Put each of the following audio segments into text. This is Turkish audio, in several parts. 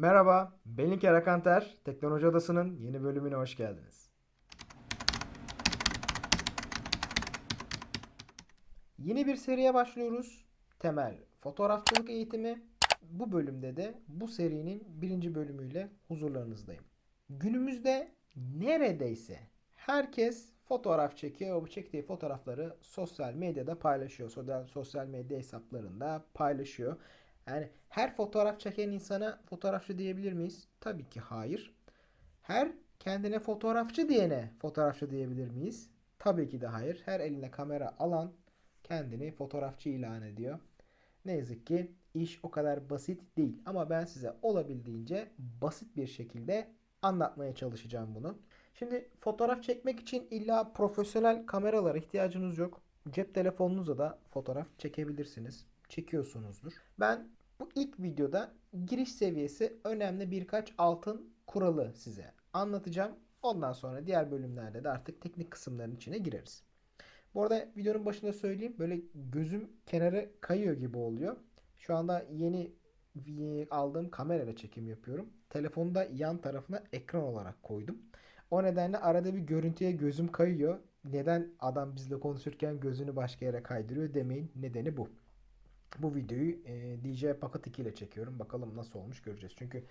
Merhaba, ben İlker Akanter. Teknoloji Odası'nın yeni bölümüne hoş geldiniz. Yeni bir seriye başlıyoruz. Temel fotoğrafçılık eğitimi. Bu bölümde de bu serinin birinci bölümüyle huzurlarınızdayım. Günümüzde neredeyse herkes fotoğraf çekiyor. Bu çektiği fotoğrafları sosyal medyada paylaşıyor. Sosyal, medya hesaplarında paylaşıyor. Yani her fotoğraf çeken insana fotoğrafçı diyebilir miyiz? Tabii ki hayır. Her kendine fotoğrafçı diyene fotoğrafçı diyebilir miyiz? Tabii ki de hayır. Her eline kamera alan kendini fotoğrafçı ilan ediyor. Ne yazık ki iş o kadar basit değil. Ama ben size olabildiğince basit bir şekilde anlatmaya çalışacağım bunu. Şimdi fotoğraf çekmek için illa profesyonel kameralara ihtiyacınız yok. Cep telefonunuzla da fotoğraf çekebilirsiniz. Çekiyorsunuzdur. Ben bu ilk videoda giriş seviyesi önemli birkaç altın kuralı size anlatacağım. Ondan sonra diğer bölümlerde de artık teknik kısımların içine gireriz. Bu arada videonun başında söyleyeyim böyle gözüm kenara kayıyor gibi oluyor. Şu anda yeni aldığım kamerayla çekim yapıyorum. Telefonu da yan tarafına ekran olarak koydum. O nedenle arada bir görüntüye gözüm kayıyor. Neden adam bizle konuşurken gözünü başka yere kaydırıyor demeyin. Nedeni bu. Bu videoyu e, DJI Pocket 2 ile çekiyorum. Bakalım nasıl olmuş göreceğiz. Çünkü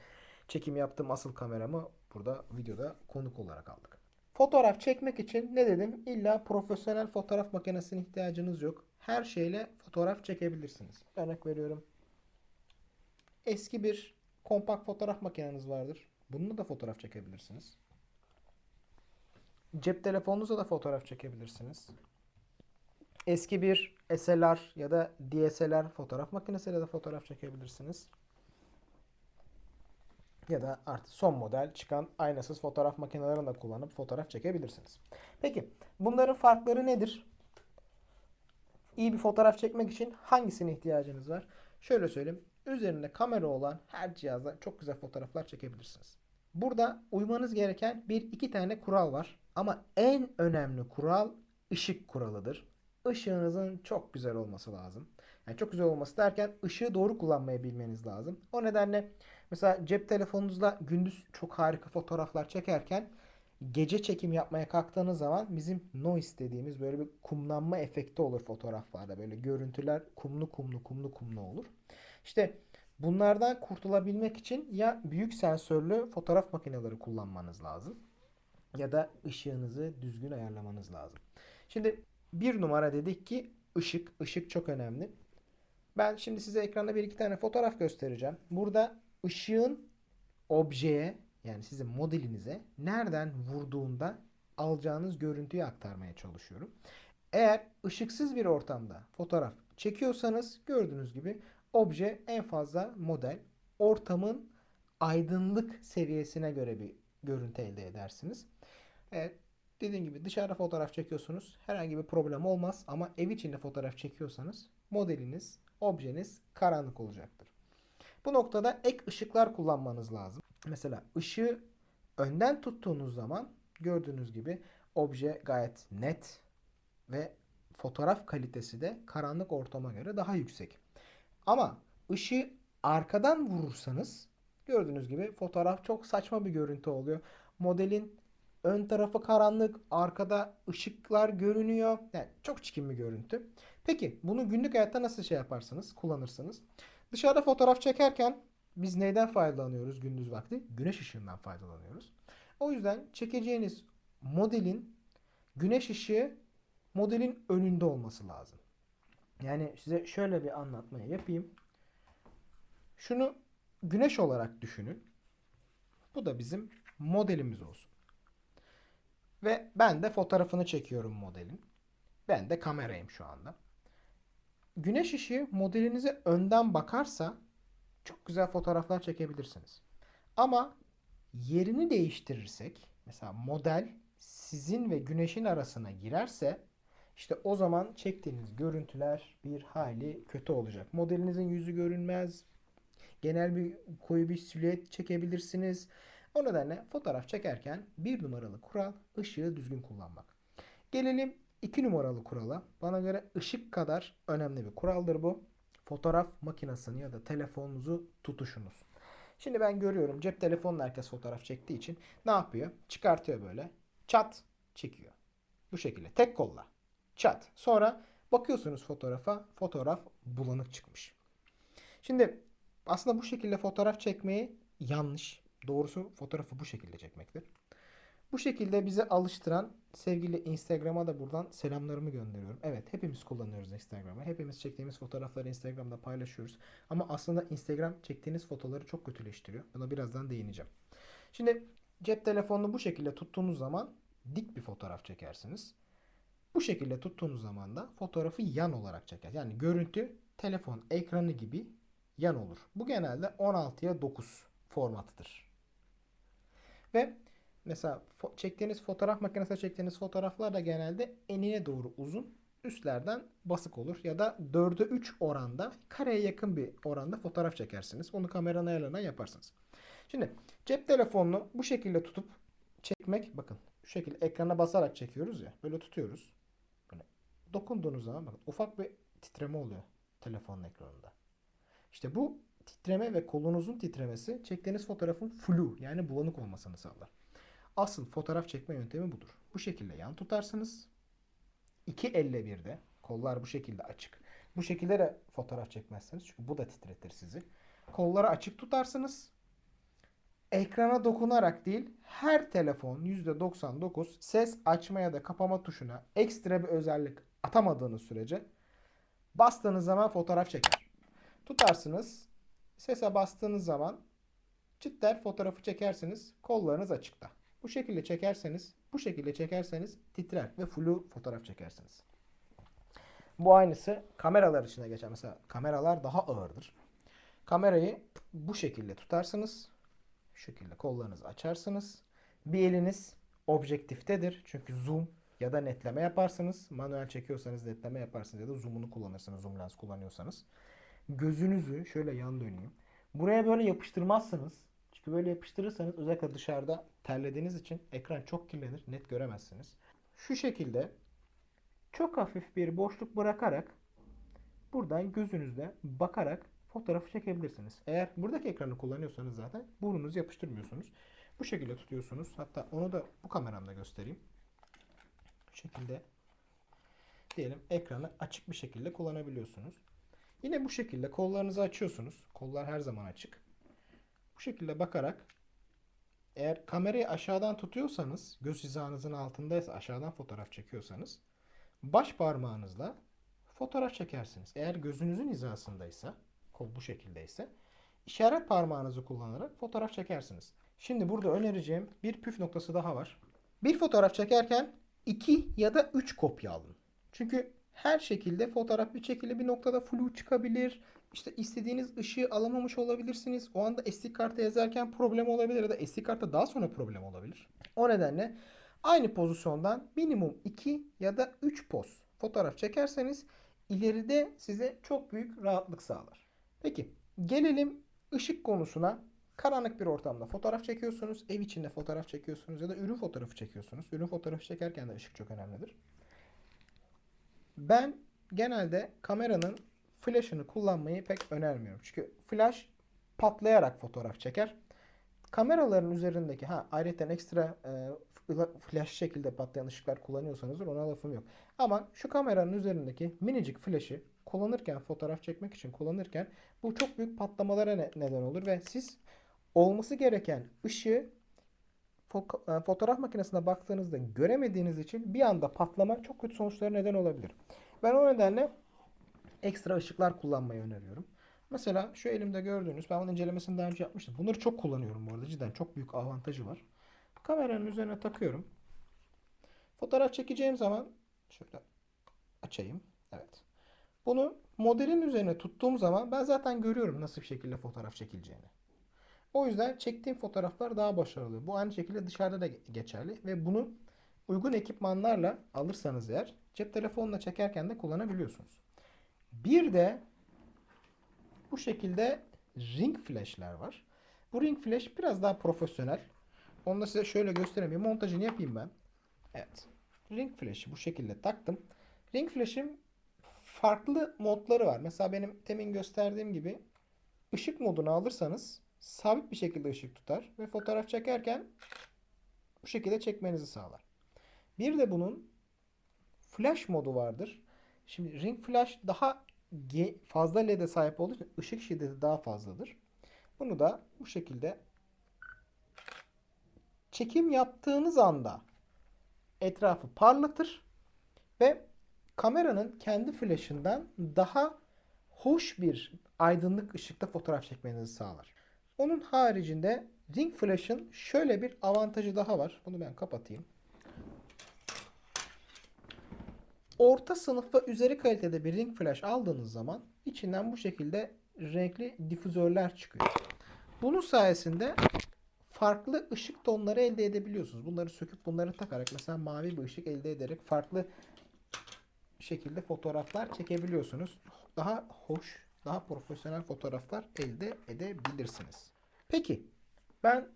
çekim yaptığım asıl kameramı burada videoda konuk olarak aldık. Fotoğraf çekmek için ne dedim? İlla profesyonel fotoğraf makinesine ihtiyacınız yok. Her şeyle fotoğraf çekebilirsiniz. Örnek veriyorum. Eski bir kompakt fotoğraf makineniz vardır. Bununla da fotoğraf çekebilirsiniz. Cep telefonunuzla da fotoğraf çekebilirsiniz. Eski bir SLR ya da DSLR fotoğraf makinesiyle de fotoğraf çekebilirsiniz. Ya da artık son model çıkan aynasız fotoğraf makinelerini de kullanıp fotoğraf çekebilirsiniz. Peki bunların farkları nedir? İyi bir fotoğraf çekmek için hangisine ihtiyacınız var? Şöyle söyleyeyim. Üzerinde kamera olan her cihazda çok güzel fotoğraflar çekebilirsiniz. Burada uymanız gereken bir iki tane kural var. Ama en önemli kural ışık kuralıdır. Işığınızın çok güzel olması lazım. Yani çok güzel olması derken ışığı doğru kullanmayı bilmeniz lazım. O nedenle mesela cep telefonunuzla gündüz çok harika fotoğraflar çekerken gece çekim yapmaya kalktığınız zaman bizim noise dediğimiz böyle bir kumlanma efekti olur fotoğraflarda. Böyle görüntüler kumlu kumlu kumlu kumlu olur. İşte bunlardan kurtulabilmek için ya büyük sensörlü fotoğraf makineleri kullanmanız lazım ya da ışığınızı düzgün ayarlamanız lazım. Şimdi bir numara dedik ki ışık. Işık çok önemli. Ben şimdi size ekranda bir iki tane fotoğraf göstereceğim. Burada ışığın objeye yani sizin modelinize nereden vurduğunda alacağınız görüntüyü aktarmaya çalışıyorum. Eğer ışıksız bir ortamda fotoğraf çekiyorsanız gördüğünüz gibi obje en fazla model ortamın aydınlık seviyesine göre bir görüntü elde edersiniz. Evet, dediğim gibi dışarıda fotoğraf çekiyorsunuz. Herhangi bir problem olmaz ama ev içinde fotoğraf çekiyorsanız modeliniz, objeniz karanlık olacaktır. Bu noktada ek ışıklar kullanmanız lazım. Mesela ışığı önden tuttuğunuz zaman gördüğünüz gibi obje gayet net ve fotoğraf kalitesi de karanlık ortama göre daha yüksek. Ama ışığı arkadan vurursanız gördüğünüz gibi fotoğraf çok saçma bir görüntü oluyor. Modelin ön tarafı karanlık, arkada ışıklar görünüyor. Yani çok çirkin bir görüntü. Peki bunu günlük hayatta nasıl şey yaparsınız, kullanırsınız? Dışarıda fotoğraf çekerken biz neyden faydalanıyoruz gündüz vakti? Güneş ışığından faydalanıyoruz. O yüzden çekeceğiniz modelin güneş ışığı modelin önünde olması lazım. Yani size şöyle bir anlatmayı yapayım. Şunu güneş olarak düşünün. Bu da bizim modelimiz olsun. Ve ben de fotoğrafını çekiyorum modelin. Ben de kamerayım şu anda. Güneş ışığı modelinize önden bakarsa çok güzel fotoğraflar çekebilirsiniz. Ama yerini değiştirirsek mesela model sizin ve güneşin arasına girerse işte o zaman çektiğiniz görüntüler bir hayli kötü olacak. Modelinizin yüzü görünmez. Genel bir koyu bir silüet çekebilirsiniz. O nedenle fotoğraf çekerken bir numaralı kural ışığı düzgün kullanmak. Gelelim iki numaralı kurala. Bana göre ışık kadar önemli bir kuraldır bu. Fotoğraf makinesini ya da telefonunuzu tutuşunuz. Şimdi ben görüyorum cep telefonla herkes fotoğraf çektiği için ne yapıyor? Çıkartıyor böyle. Çat çekiyor. Bu şekilde tek kolla. Çat. Sonra bakıyorsunuz fotoğrafa. Fotoğraf bulanık çıkmış. Şimdi aslında bu şekilde fotoğraf çekmeyi yanlış. Doğrusu fotoğrafı bu şekilde çekmektir. Bu şekilde bize alıştıran sevgili Instagram'a da buradan selamlarımı gönderiyorum. Evet hepimiz kullanıyoruz Instagram'ı. Hepimiz çektiğimiz fotoğrafları Instagram'da paylaşıyoruz. Ama aslında Instagram çektiğiniz fotoğrafları çok kötüleştiriyor. Buna birazdan değineceğim. Şimdi cep telefonunu bu şekilde tuttuğunuz zaman dik bir fotoğraf çekersiniz. Bu şekilde tuttuğunuz zaman da fotoğrafı yan olarak çeker. Yani görüntü telefon ekranı gibi yan olur. Bu genelde 16'ya 9 formatıdır. Ve mesela fo- çektiğiniz fotoğraf makinesinde çektiğiniz fotoğraflar da genelde enine doğru uzun, üstlerden basık olur. Ya da 4'e 3 oranda, kareye yakın bir oranda fotoğraf çekersiniz. Onu kameranın ayarlarından yaparsınız. Şimdi cep telefonunu bu şekilde tutup çekmek, bakın şu şekilde ekrana basarak çekiyoruz ya, böyle tutuyoruz. Böyle dokunduğunuz zaman bakın ufak bir titreme oluyor telefonun ekranında. İşte bu titreme ve kolunuzun titremesi çektiğiniz fotoğrafın flu yani bulanık olmasını sağlar. Asıl fotoğraf çekme yöntemi budur. Bu şekilde yan tutarsınız. İki elle birde. Kollar bu şekilde açık. Bu şekilde de fotoğraf çekmezsiniz. Çünkü bu da titretir sizi. Kolları açık tutarsınız. Ekrana dokunarak değil, her telefon %99 ses açma ya da kapama tuşuna ekstra bir özellik atamadığınız sürece bastığınız zaman fotoğraf çeker. Tutarsınız. Sese bastığınız zaman cidden fotoğrafı çekersiniz. Kollarınız açıkta. Bu şekilde çekerseniz, bu şekilde çekerseniz titrer ve flu fotoğraf çekersiniz. Bu aynısı kameralar içine geçer. Mesela kameralar daha ağırdır. Kamerayı bu şekilde tutarsınız. Şu şekilde kollarınızı açarsınız. Bir eliniz objektiftedir. Çünkü zoom ya da netleme yaparsınız. Manuel çekiyorsanız netleme yaparsınız ya da zoom'unu kullanırsınız. Zoom lens kullanıyorsanız. Gözünüzü şöyle yan döneyim. Buraya böyle yapıştırmazsınız. Çünkü böyle yapıştırırsanız özellikle dışarıda terlediğiniz için ekran çok kirlenir. Net göremezsiniz. Şu şekilde çok hafif bir boşluk bırakarak buradan gözünüzle bakarak fotoğrafı çekebilirsiniz. Eğer buradaki ekranı kullanıyorsanız zaten burnunuzu yapıştırmıyorsunuz. Bu şekilde tutuyorsunuz. Hatta onu da bu kameramda göstereyim. Bu şekilde diyelim ekranı açık bir şekilde kullanabiliyorsunuz. Yine bu şekilde kollarınızı açıyorsunuz. Kollar her zaman açık. Bu şekilde bakarak eğer kamerayı aşağıdan tutuyorsanız, göz hizanızın altındaysa aşağıdan fotoğraf çekiyorsanız baş parmağınızla fotoğraf çekersiniz. Eğer gözünüzün hizasındaysa, kol bu şekildeyse işaret parmağınızı kullanarak fotoğraf çekersiniz. Şimdi burada önereceğim bir püf noktası daha var. Bir fotoğraf çekerken 2 ya da 3 kopya alın. Çünkü her şekilde fotoğraf bir şekilde bir noktada flu çıkabilir. İşte istediğiniz ışığı alamamış olabilirsiniz. O anda SD karta yazarken problem olabilir ya da SD kartta daha sonra problem olabilir. O nedenle aynı pozisyondan minimum 2 ya da 3 poz fotoğraf çekerseniz ileride size çok büyük rahatlık sağlar. Peki gelelim ışık konusuna. Karanlık bir ortamda fotoğraf çekiyorsunuz, ev içinde fotoğraf çekiyorsunuz ya da ürün fotoğrafı çekiyorsunuz. Ürün fotoğrafı çekerken de ışık çok önemlidir. Ben genelde kameranın flash'ını kullanmayı pek önermiyorum. Çünkü flash patlayarak fotoğraf çeker. Kameraların üzerindeki ha ayrıca ekstra e, flash şekilde patlayan ışıklar kullanıyorsanız ona lafım yok. Ama şu kameranın üzerindeki minicik flash'ı kullanırken fotoğraf çekmek için kullanırken bu çok büyük patlamalara ne- neden olur ve siz olması gereken ışığı fotoğraf makinesine baktığınızda göremediğiniz için bir anda patlama çok kötü sonuçlara neden olabilir. Ben o nedenle ekstra ışıklar kullanmayı öneriyorum. Mesela şu elimde gördüğünüz, ben bunun incelemesini daha önce yapmıştım. Bunları çok kullanıyorum bu arada. Cidden çok büyük avantajı var. Kameranın üzerine takıyorum. Fotoğraf çekeceğim zaman şöyle açayım. Evet. Bunu modelin üzerine tuttuğum zaman ben zaten görüyorum nasıl bir şekilde fotoğraf çekileceğini. O yüzden çektiğim fotoğraflar daha başarılı. Bu aynı şekilde dışarıda da geçerli ve bunu uygun ekipmanlarla alırsanız eğer cep telefonla çekerken de kullanabiliyorsunuz. Bir de bu şekilde ring flash'ler var. Bu ring flash biraz daha profesyonel. Onu da size şöyle göstereyim. Montajını yapayım ben. Evet. Ring flash'ı bu şekilde taktım. Ring flash'in farklı modları var. Mesela benim temin gösterdiğim gibi ışık modunu alırsanız sabit bir şekilde ışık tutar ve fotoğraf çekerken bu şekilde çekmenizi sağlar. Bir de bunun flash modu vardır. Şimdi ring flash daha fazla LED'e sahip olduğu için ışık şiddeti daha fazladır. Bunu da bu şekilde çekim yaptığınız anda etrafı parlatır ve kameranın kendi flash'ından daha hoş bir aydınlık ışıkta fotoğraf çekmenizi sağlar. Onun haricinde ring flash'ın şöyle bir avantajı daha var. Bunu ben kapatayım. Orta sınıf ve üzeri kalitede bir ring flash aldığınız zaman içinden bu şekilde renkli difüzörler çıkıyor. Bunun sayesinde farklı ışık tonları elde edebiliyorsunuz. Bunları söküp bunları takarak mesela mavi bir ışık elde ederek farklı şekilde fotoğraflar çekebiliyorsunuz. Daha hoş, daha profesyonel fotoğraflar elde edebilirsiniz. Peki ben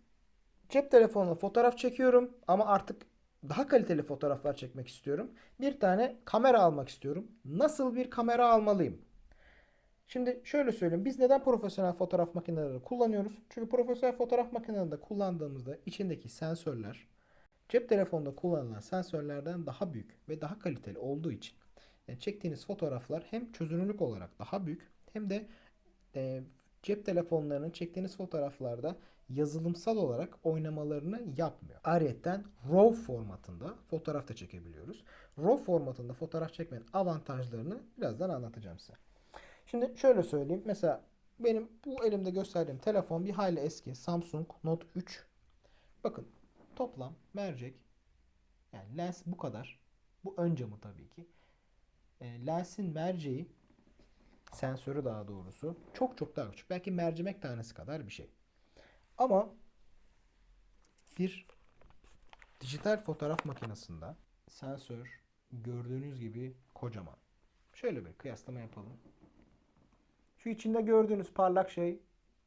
cep telefonuyla fotoğraf çekiyorum ama artık daha kaliteli fotoğraflar çekmek istiyorum. Bir tane kamera almak istiyorum. Nasıl bir kamera almalıyım? Şimdi şöyle söyleyeyim. Biz neden profesyonel fotoğraf makineleri kullanıyoruz? Çünkü profesyonel fotoğraf makinelerinde kullandığımızda içindeki sensörler cep telefonunda kullanılan sensörlerden daha büyük ve daha kaliteli olduğu için yani çektiğiniz fotoğraflar hem çözünürlük olarak daha büyük hem de e, cep telefonlarının çektiğiniz fotoğraflarda yazılımsal olarak oynamalarını yapmıyor. Ayrıca RAW formatında fotoğraf da çekebiliyoruz. RAW formatında fotoğraf çekmenin avantajlarını birazdan anlatacağım size. Şimdi şöyle söyleyeyim. Mesela benim bu elimde gösterdiğim telefon bir hayli eski. Samsung Note 3. Bakın toplam mercek yani lens bu kadar. Bu ön camı tabii ki. E, lensin merceği sensörü daha doğrusu çok çok daha küçük. Belki mercimek tanesi kadar bir şey. Ama bir dijital fotoğraf makinesinde sensör gördüğünüz gibi kocaman. Şöyle bir kıyaslama yapalım. Şu içinde gördüğünüz parlak şey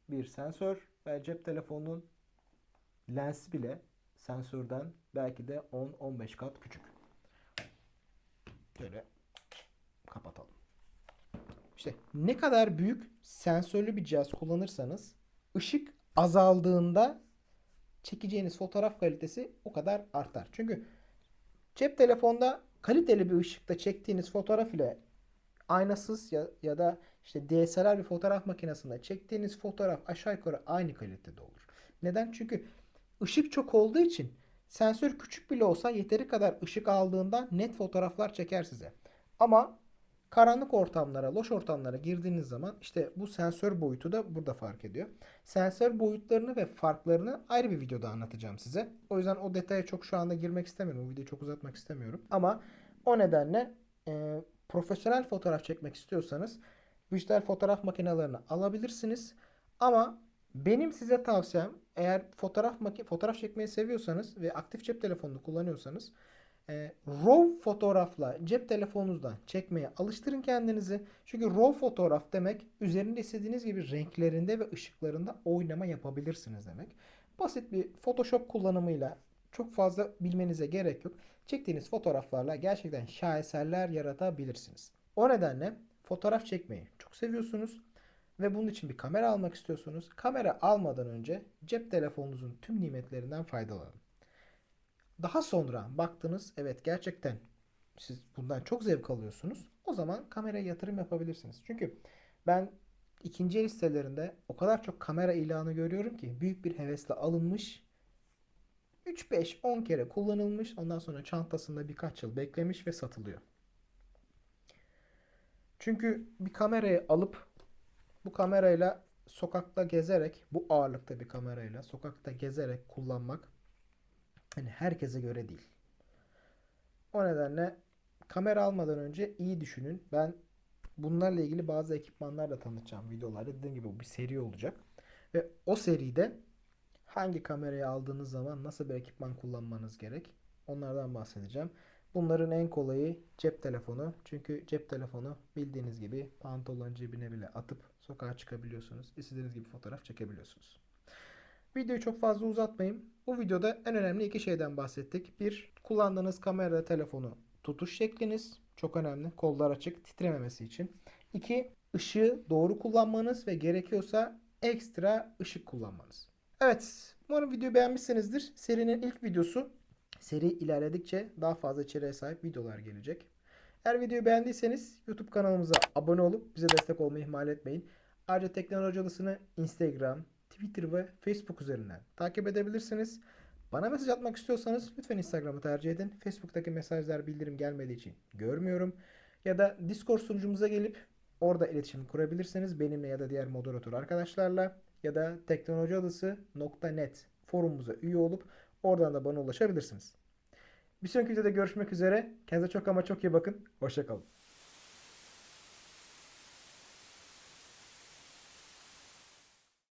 bir sensör ve cep telefonunun lensi bile sensörden belki de 10-15 kat küçük. Şöyle kapatalım. İşte ne kadar büyük sensörlü bir cihaz kullanırsanız ışık azaldığında çekeceğiniz fotoğraf kalitesi o kadar artar. Çünkü cep telefonda kaliteli bir ışıkta çektiğiniz fotoğraf ile aynasız ya, ya da işte DSLR bir fotoğraf makinesinde çektiğiniz fotoğraf aşağı yukarı aynı kalitede olur. Neden? Çünkü ışık çok olduğu için sensör küçük bile olsa yeteri kadar ışık aldığında net fotoğraflar çeker size. Ama karanlık ortamlara, loş ortamlara girdiğiniz zaman işte bu sensör boyutu da burada fark ediyor. Sensör boyutlarını ve farklarını ayrı bir videoda anlatacağım size. O yüzden o detaya çok şu anda girmek istemiyorum. O videoyu çok uzatmak istemiyorum. Ama o nedenle e, profesyonel fotoğraf çekmek istiyorsanız dijital fotoğraf makinelerini alabilirsiniz. Ama benim size tavsiyem eğer fotoğraf fotoğraf çekmeyi seviyorsanız ve aktif cep telefonunu kullanıyorsanız e, RAW fotoğrafla cep telefonunuzdan çekmeye alıştırın kendinizi. Çünkü RAW fotoğraf demek üzerinde istediğiniz gibi renklerinde ve ışıklarında oynama yapabilirsiniz demek. Basit bir Photoshop kullanımıyla çok fazla bilmenize gerek yok. Çektiğiniz fotoğraflarla gerçekten şaheserler yaratabilirsiniz. O nedenle fotoğraf çekmeyi çok seviyorsunuz ve bunun için bir kamera almak istiyorsunuz. Kamera almadan önce cep telefonunuzun tüm nimetlerinden faydalanın. Daha sonra baktınız evet gerçekten siz bundan çok zevk alıyorsunuz. O zaman kameraya yatırım yapabilirsiniz. Çünkü ben ikinci el sitelerinde o kadar çok kamera ilanı görüyorum ki büyük bir hevesle alınmış 3-5-10 kere kullanılmış ondan sonra çantasında birkaç yıl beklemiş ve satılıyor. Çünkü bir kamerayı alıp bu kamerayla sokakta gezerek bu ağırlıkta bir kamerayla sokakta gezerek kullanmak hani herkese göre değil. O nedenle kamera almadan önce iyi düşünün. Ben bunlarla ilgili bazı ekipmanlar da tanıtacağım videolarda. Dediğim gibi bu bir seri olacak. Ve o seride hangi kamerayı aldığınız zaman nasıl bir ekipman kullanmanız gerek onlardan bahsedeceğim. Bunların en kolayı cep telefonu. Çünkü cep telefonu bildiğiniz gibi pantolon cebine bile atıp sokağa çıkabiliyorsunuz. İstediğiniz gibi fotoğraf çekebiliyorsunuz. Videoyu çok fazla uzatmayayım. Bu videoda en önemli iki şeyden bahsettik. Bir, kullandığınız kamera telefonu tutuş şekliniz. Çok önemli. Kollar açık, titrememesi için. İki, ışığı doğru kullanmanız ve gerekiyorsa ekstra ışık kullanmanız. Evet, umarım videoyu beğenmişsinizdir. Serinin ilk videosu. Seri ilerledikçe daha fazla içeriğe sahip videolar gelecek. Eğer videoyu beğendiyseniz YouTube kanalımıza abone olup bize destek olmayı ihmal etmeyin. Ayrıca Teknoloji Odası'nı Instagram, Twitter ve Facebook üzerinden takip edebilirsiniz. Bana mesaj atmak istiyorsanız lütfen Instagram'ı tercih edin. Facebook'taki mesajlar bildirim gelmediği için görmüyorum. Ya da Discord sunucumuza gelip orada iletişim kurabilirsiniz benimle ya da diğer moderatör arkadaşlarla ya da teknolojiadası.net forumumuza üye olup oradan da bana ulaşabilirsiniz. Bir sonraki videoda görüşmek üzere. Kendinize çok ama çok iyi bakın. Hoşçakalın.